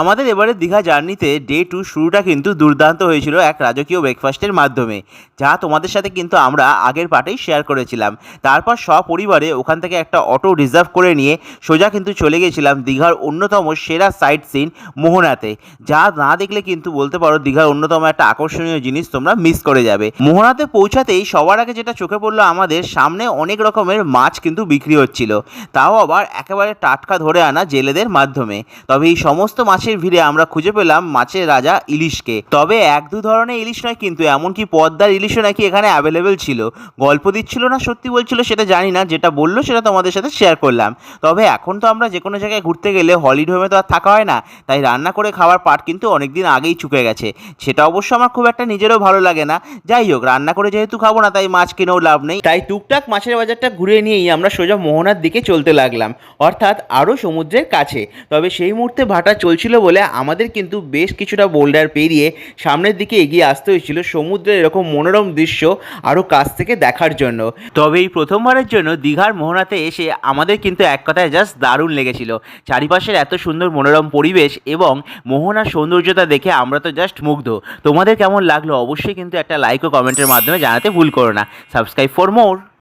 আমাদের এবারে দীঘা জার্নিতে ডে টু শুরুটা কিন্তু দুর্দান্ত হয়েছিল এক রাজকীয় ব্রেকফাস্টের মাধ্যমে, যা তোমাদের সাথে কিন্তু আমরা আগের পার্টেই শেয়ার করেছিলাম। তারপর সপরিবারে ওখান থেকে একটা অটো রিজার্ভ করে নিয়ে সোজা কিন্তু চলে গেছিলাম দীঘার অন্যতম সেরা সাইট সিন মোহনাতে। যা না দেখলে কিন্তু বলতে পারো দীঘার অন্যতম একটা আকর্ষণীয় জিনিস তোমরা মিস করে যাবে। মোহনাতে পৌঁছাতেই সবার আগে যেটা চোখে পড়ল আমাদের, সামনে অনেক রকমের মাছ কিন্তু বিক্রি হচ্ছিল। তাও আবার একেবারে টাটকা ধরে আনা জেলেদের মাধ্যমে। তবে এই সমস্ত মাছের ভিড়ে আমরা খুঁজে পেলাম মাছের রাজা ইলিশকে। তবে এক দু ধরনের ইলিশ নয়, কিন্তু এমনকি পদ্মার ইলিশও নাকি এখানে অ্যাভেলেবেল ছিল। গল্প দিচ্ছিল না, সত্যি বলছিল সেটা জানি না, যেটা বলল সেটা তোমাদের সাথে শেয়ার করলাম। তবে এখন তো আমরা যে কোনো জায়গায় ঘুরতে গেলে হলিডে হোমে তো আর থাকা হয় না, তাই রান্না করে খাওয়ার পাট কিন্তু অনেক দিন আগেই চুকে গেছে। সেটা অবশ্য আমার খুব একটা নিজেরও ভালো লাগে না। যাই হোক, রান্না করে যেহেতু খাব না, তাই মাছ কিনেও লাভ নেই। তাই টুকটাক মাছের বাজারটা ঘুরে নিয়েই আমরা সোজা মোহনার দিকে চলতে লাগলাম, অর্থাৎ আরও সমুদ্রের কাছে। তবে সেই মুহূর্তে ভাটা চলছিল বলে আমাদের কিন্তু বেশ কিছুটা বোল্ডার পেরিয়ে সামনের দিকে এগিয়ে আসতে হয়েছিল সমুদ্রের এরকম মনোরম দৃশ্য আরও কাছ থেকে দেখার জন্য। তবে এই প্রথমবারের জন্য দীঘার মোহনাতে এসে আমাদের কিন্তু এক কথায় জাস্ট দারুণ লেগেছিল। চারিপাশের এত সুন্দর মনোরম পরিবেশ এবং মোহনার সৌন্দর্যতা দেখে আমরা তো জাস্ট মুগ্ধ। তোমাদের কেমন লাগল অবশ্যই কিন্তু একটা লাইক ও কমেন্টের মাধ্যমে জানাতে ভুল করো না। Subscribe for more